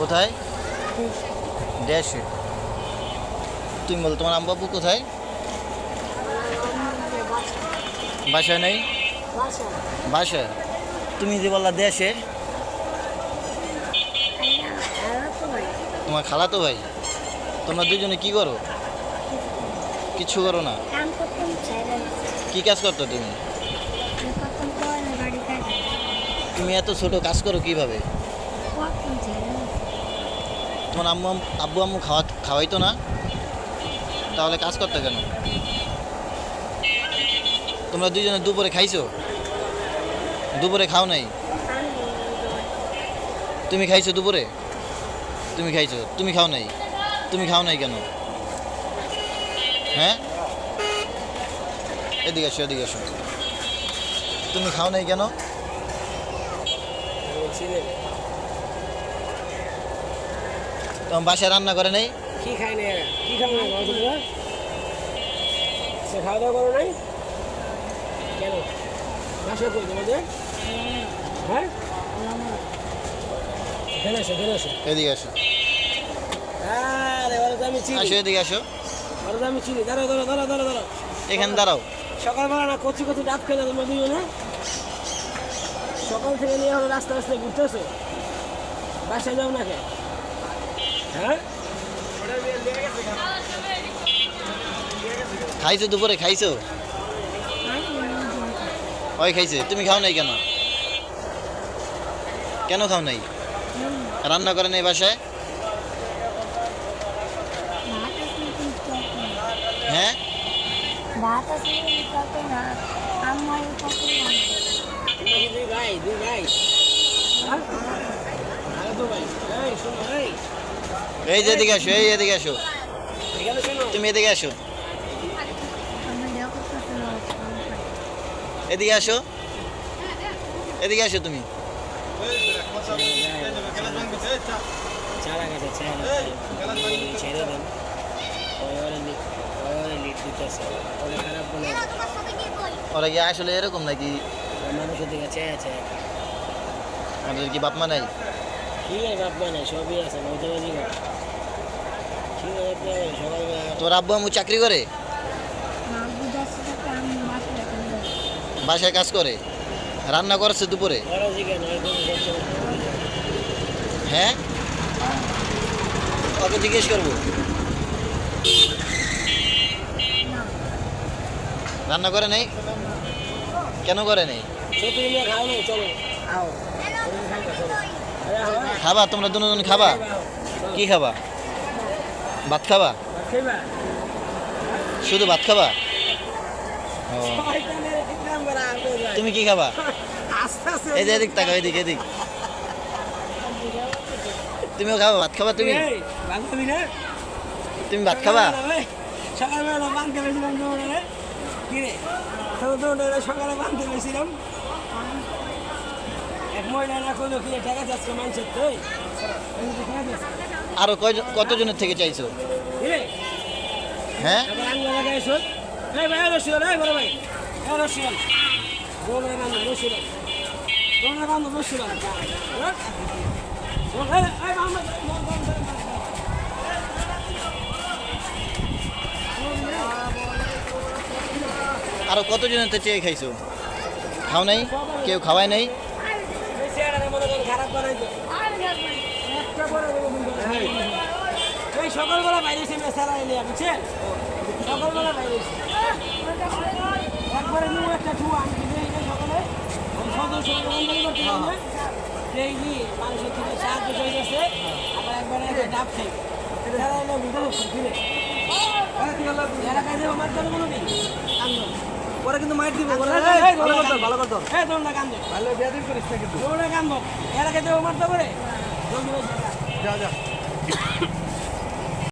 কোথায়? দেশে। তুমি বলো তোমার আম্বাবু কোথায়? বাসায় নেই? বাসায়? তুমি যে বললা দেশে। তোমার খালাতো ভাই? তোমরা দুজনে কি করো? কিছু করো না? কি কাজ করতো তুমি? তুমি এত ছোট কাজ করো কীভাবে? তোমার আম্মু আব্বু আম্মু খাওয়া খাওয়াইতো না। তাহলে কাজ করতে কেন? তোমরা দুজনে দুপুরে খাইছো? দুপুরে খাও নাই? তুমি খাইছো দুপুরে? তুমি খাইছো, তুমি খাও নাই? তুমি খাও নাই কেন? হ্যাঁ? এদিকে আসো এদিকে আসো। তুমি খাও নাই কেন? তোমার বাসায় রান্না করে নেই। কি খাই না কি খাব না সে খাওয়া দাওয়া করো নাই? কেন? বাসা কই তোমাদের? হ্যাঁ? এদিকে আসো। আমি চিনি। আসো এদিকে আসো। ওরা তো আমি চিনি। দাঁড়াও দাঁড়াও দাঁড়াও দাঁড়াও দাঁড়াও। এখানে দাঁড়াও। সকালবেলা না কচি কচি ডাব খেলে তোমরা দুজনে সকাল থেকে নিয়ে রাস্তা রাস্তায় ঘুরতেছো বাসায় যাও না কে খাইছো দুপুরে খাইছো? ওই খাইছে তুমি খাও নাই কেন? কেন খাও নাই? রান্না করে নাই বাসায়? হ্যাঁ? দুই ভাই দুই ভাই হ্যাঁ ভালো তো ভাই এই শোনো এই এই যে এদিকে আসো এই এদিকে আসো। তুমি এদিকে আসো। এদিকে আসো। এদিকে আসো তুমি। ওরে কি আসলে এরকম নাকি? মানুষের দিকে চেয়ে চেয়ে আমাদের কি বাপমা নাই? তোর আব্বু আম্মু চাকরি করে? আমি বাসায় কাজ করে? রান্না করছে দুপুরে? হ্যাঁ? ওকে জিজ্ঞেস করব? রান্না করে নেই? কেন করে নেই? সত্যি খাও না চলো। খাবা? তোমরা দুজন খাবা? কি খাবা? ভাত খাবা? শুধু ভাত খাবা? তুমি কি খাবা? যে এদিক তাকাও এদিক এদিক। তুমিও খাবা? ভাত খাবা তুমি? তুমি ভাত খাবা? সকালবেলা বানতে পেয়েছিলাম সকালে বানতে পেয়েছিলাম আরও কতজনের থেকে চাইছো? হ্যাঁ? আরও কতজনের চেয়ে খাইছো? খাও নাই? কেউ খাওয়ায় নাই এই চেহারাটা মনে করেন খারাপ বানাইতো একটা বড় বড় ভুল করে। এই সকালবেলা বাইরেছি মেসারা এলিয়া বুঝছেন? সকালবেলা বাইরেছি একবারে নিয়ে একটা ঠুয়া আমি সকালে আমি সদস্য করতে মানুষের থেকে সাহায্য হয়ে গেছে আবার একবারে একটা ডাব খাই। এছাড়া এলে পারছি ফিরে এরা কাজে আমার কোনো নেই পরে কিন্তু মাইট দিব এই, এই, ভালো দৌড়ে করতো ভালো বিয়াদিন করিস না কিন্তু। দৌড়ে কান্দন এরা খেতে মারতে পারে? জলদি যা যা।